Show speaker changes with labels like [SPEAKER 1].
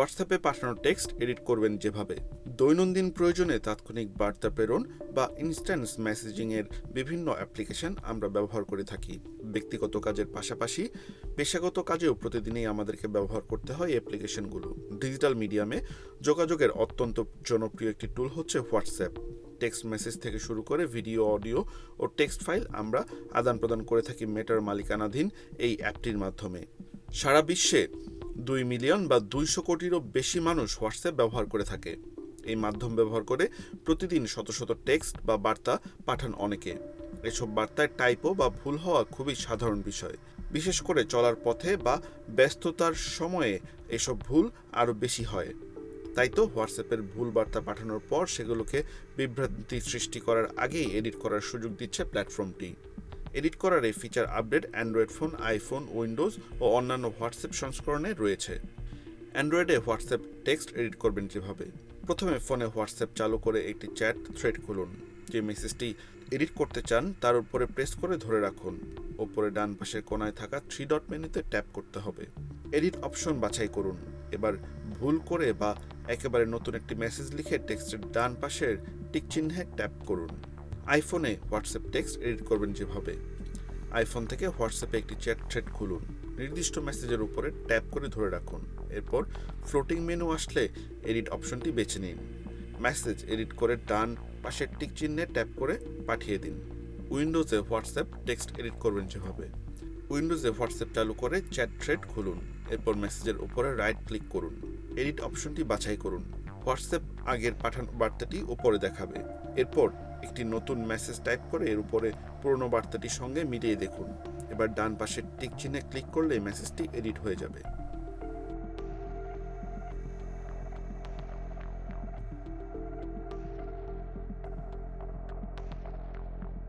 [SPEAKER 1] হোয়াটসঅ্যাপে পাঠানো text edit করবেন যেভাবে। দৈনন্দিন প্রয়োজনে তাৎক্ষণিক বার্তা প্রেরণ বা ইনস্ট্যান্স মেসেজিংয়ের বিভিন্ন অ্যাপ্লিকেশন আমরা ব্যবহার করে থাকি। ব্যক্তিগত কাজের পাশাপাশি পেশাগত কাজেও প্রতিদিনই আমাদেরকে ব্যবহার করতে হয় অ্যাপ্লিকেশনগুলো ডিজিটাল মিডিয়ামে যোগাযোগের অত্যন্ত জনপ্রিয় একটি টুল হচ্ছে হোয়াটসঅ্যাপ। টেক্সট মেসেজ থেকে শুরু করে ভিডিও অডিও ও টেক্সট ফাইল আমরা আদান প্রদান করে থাকি মেটার মালিকানাধীন এই অ্যাপটির মাধ্যমে। সারা বিশ্বে দুই মিলিয়ন বা দুইশো কোটিরও বেশি মানুষ হোয়াটসঅ্যাপ ব্যবহার করে থাকে। এই মাধ্যম ব্যবহার করে প্রতিদিন শত শত টেক্সট বা বার্তা পাঠান অনেকে। এসব বার্তায় টাইপো বা ভুল হওয়া খুবই সাধারণ বিষয়। বিশেষ করে চলার পথে বা ব্যস্ততার সময়ে এসব ভুল আরও বেশি হয়। তাই তো হোয়াটসঅ্যাপের ভুল বার্তা পাঠানোর পর সেগুলোকে বিভ্রান্তি সৃষ্টি করার আগেই এডিট করার সুযোগ দিচ্ছে প্ল্যাটফর্মটি। এডিট করার এই feature update Android phone iPhone Windows ও অন্যান্য হোয়াটসঅ্যাপ সংস্করণে রয়েছে। অ্যান্ড্রয়েডে হোয়াটসঅ্যাপ টেক্সট এডিট করবেন যেভাবে প্রথমে ফোনে হোয়াটসঅ্যাপ চালু করে একটি চ্যাট থ্রেড খুলুন। যে মেসেজটি এডিট করতে চান, তার উপরে প্রেস করে ধরে রাখুন। ওপরে ডান পাশের কোনায় থাকা থ্রি ডট মেনুতে ট্যাপ করতে হবে। এডিট অপশন বাছাই করুন। এবার ভুল করে বা একেবারে নতুন একটি মেসেজ লিখে টেক্সটের ডান পাশের টিক চিহ্নে ট্যাপ করুন। আইফোনে হোয়াটসঅ্যাপ টেক্সট এডিট করবেন যেভাবে। আইফোন থেকে হোয়াটসঅ্যাপে একটি চ্যাট থ্রেড খুলুন। নির্দিষ্ট মেসেজের উপরে ট্যাপ করে ধরে রাখুন। এরপর ফ্লোটিং মেনু আসলে এডিট অপশনটি বেছে নিন। মেসেজ এডিট করে ডান পাশের টিক চিহ্নে ট্যাপ করে পাঠিয়ে দিন। উইন্ডোজে হোয়াটসঅ্যাপ টেক্সট এডিট করবেন যেভাবে। উইন্ডোজে হোয়াটসঅ্যাপ চালু করে চ্যাট থ্রেড খুলুন। এরপর মেসেজের উপরে রাইট ক্লিক করুন। এডিট অপশনটি বাছাই করুন। হোয়াটসঅ্যাপ আগের পাঠানো বার্তাটি উপরে দেখাবে। এরপর একটি নতুন মেসেজ টাইপ করে এর উপরে পুরনো বার্তাটির সঙ্গে মিলিয়ে দেখুন। এবার ডান পাশের টিক চিহ্নে ক্লিক করলে মেসেজটি এডিট হয়ে যাবে।